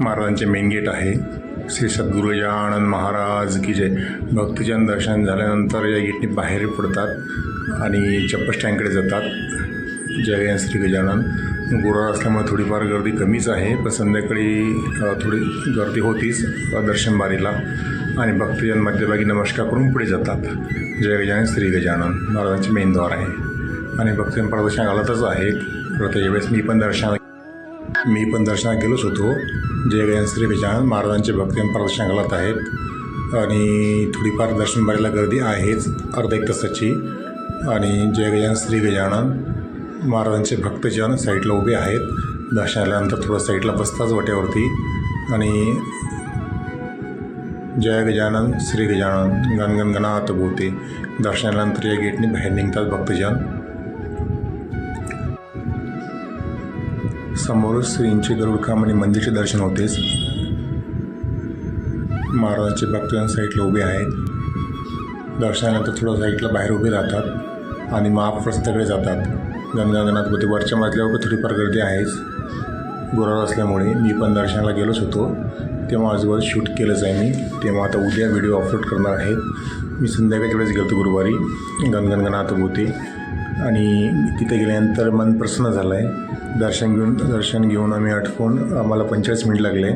महाराजांचे main gate आहे. श्री सद्गुरू गजानन महाराज की जय. भक्तजन दर्शन झाल्यानंतर या गेटने बाहेर पडतात आणि चप्पल स्टँडकडे जातात. जय श्री गजानन. गुरुवार असल्यामुळे थोडीफार गर्दी कमीच आहे पण संध्याकाळी थोडी गर्दी होतीच दर्शनबारीला आणि भक्तजन मध्यभागी नमस्कार करून पुढे जातात. जय गजानन श्री गजानन. महाराजांचे मेन द्वार आहे. आणि भक्तजन प्रदर्शन घालतच आहेत प्रत्येक वेळेस मी पण दर्शना मी पण दर्शनात गेलोच होतो. जय श्री गजानन महाराजांचे भक्ती प्रदर्शन घालत आहेत. आणि थोडीफार दर्शन भरायला गर्दी आहेच अर्धा एक तासाची. आणि जय गजानन श्री गजानन महाराजांचे भक्तजन साईडला उभे आहेत. दर्शन आल्यानंतर थोडं साईडला बसताच वाट्यावरती. आणि जय गजानन श्री गजानन गणगण गणात भोवते दर्शनानंतर या गेटने बाहेर निघतात भक्तजन. समोर श्रींचे गरुडखाम आणि मंदिरचे दर्शन होतेच महाराजांचे भक्तजन साईडला उभे आहेत. दर्शनानंतर थोडं साईडला बाहेर उभे राहतात आणि महाप्रस्थाकडे जातात. गणगणगणात होते. वरच्या मजल्यावर थोडीफार गर्दी आहेच. गुरुवार असल्यामुळे मी पण दर्शनाला गेलोच होतो. तेव्हा आजूबाजू शूट केलंच आहे मी. तेव्हा आता उद्या व्हिडिओ अपलोड करणार आहेत मी संध्याकाळच्या वेळेस गेलो गुरुवारी. गणगणगणात होते. आणि तिथे गेल्यानंतर मन प्रसन्न झालं आहे दर्शन घेऊन दर्शन घेऊन आम्ही आटपून आम्हाला पंचेचाळीस मिनिट लागले.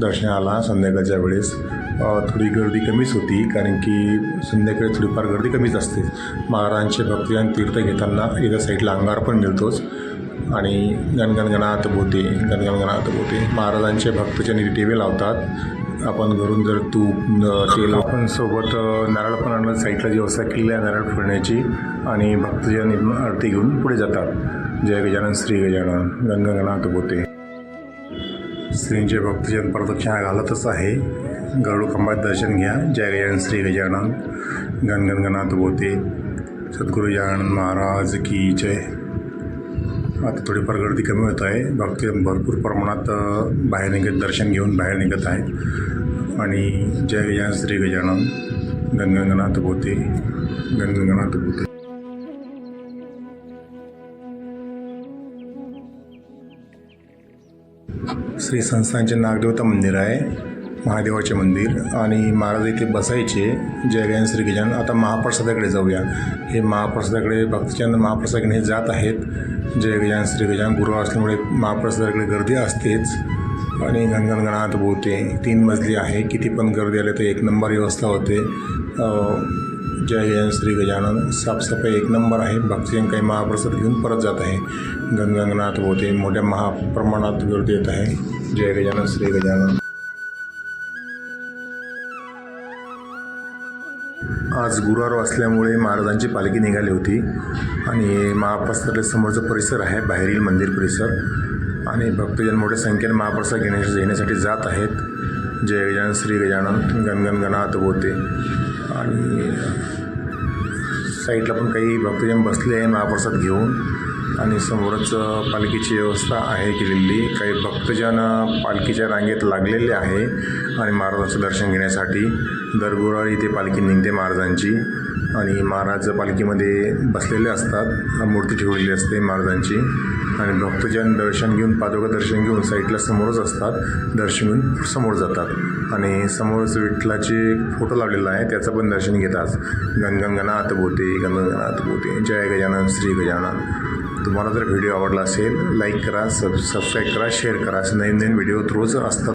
दर्शनाला संध्याकाळच्या वेळेस. थोडी गर्दी कमीच होती कारण की संध्याकाळी थोडीफार गर्दी कमीच असते. महाराजांचे भक्तजन तीर्थ घेताना एका साईडला अंगार पण मिळतोच. आणि गणगणगणात बोते गणगणगणात बोते महाराजांचे भक्तजन इथे लावतात. आपण घरून जर तूप तेल आपण सोबत नारळ पण आणलं साईडला जी व्यवस्था केलेली आहे नारळ फोडण्याची आणि भक्तजन आरती घेऊन पुढे जातात. जय गजानन श्री गजानन. गणगणगणात बोते श्रींचे भक्तजन प्रदक्षिणा घालतच आहे. गरुड खंबात दर्शन घ्या. जय गजानन श्री गजानन. गणगणगणात बोते सद्गुरु गजानन महाराज की जय. आता थोडीफार गर्दी कमी होत आहे. भक्त भरपूर प्रमाणात बाहेर निघत दर्शन घेऊन बाहेर निघत आहेत. आणि जय गजानन श्री गजानन गणगंगनाथ भोते गणगंगनाथ भोते श्री संस्थानचे नागदेवता मंदिर आहे. महादेवाचे मंदिर आणि महाराज इथे बसायचे. जय श्री गजानन. आता महाप्रसादाकडे जाऊया. हे महाप्रसादाकडे भक्तजन महाप्रसाद घेणे जात आहेत. जय गजानन श्री गजान गुरुवार असल्यामुळे महाप्रसादाकडे गर्दी असतेच. आणि गणगणगणात बोलते. तीन मजली आहे. किती पण गर्दी आली तर एक नंबर व्यवस्था होते. जय गजानन श्री गजानन. साफसफाई एक नंबर आहे. भक्तजन काही महाप्रसाद घेऊन परत जात आहे. गणगणगणात होते मोठ्या महाप्रमाणात गर्दी येत आहे. जय गजानन श्री गजानन. आज गुरुवार असल्यामुळे महाराजांची पालखी निघाली होती. आणि महाप्रसादाच्या समोरचा परिसर आहे बाहेरील मंदिर परिसर. आणि भक्तजन मोठ्या संख्येने महाप्रसाद घेण्या घेण्यासाठी जात आहेत. जय गजानन श्री गजानन गणगण गणात होते आणि साईडला पण काही भक्तजन बसले आहे महाप्रसाद घेऊन. आणि समोरच पालखीची व्यवस्था आहे केलेली. काही भक्तजन पालखीच्या रांगेत लागलेले आहे आणि महाराजांचं दर्शन घेण्यासाठी. दरगुराळी ते पालखी निघते महाराजांची. आणि महाराज पालखीमध्ये बसलेले असतात. मूर्ती ठेवलेली असते महाराजांची. आणि भक्तजन दर्शन घेऊन पादुका दर्शन घेऊन साईडला समोरच असतात. दर्शन घेऊन समोर जातात. आणि समोरच विठ्ठलाचे फोटो लावलेला आहे. त्याचं पण दर्शन घेतात. गणगंगनाथ बोते गणगंगनाथ बोते जय गजानन श्री गजानन. तुम्हाला जर व्हिडिओ आवडला असेल लाईक करा सब सबस्क्राईब करा शेअर करा. असे नवीन नवीन व्हिडिओ रोज असतात.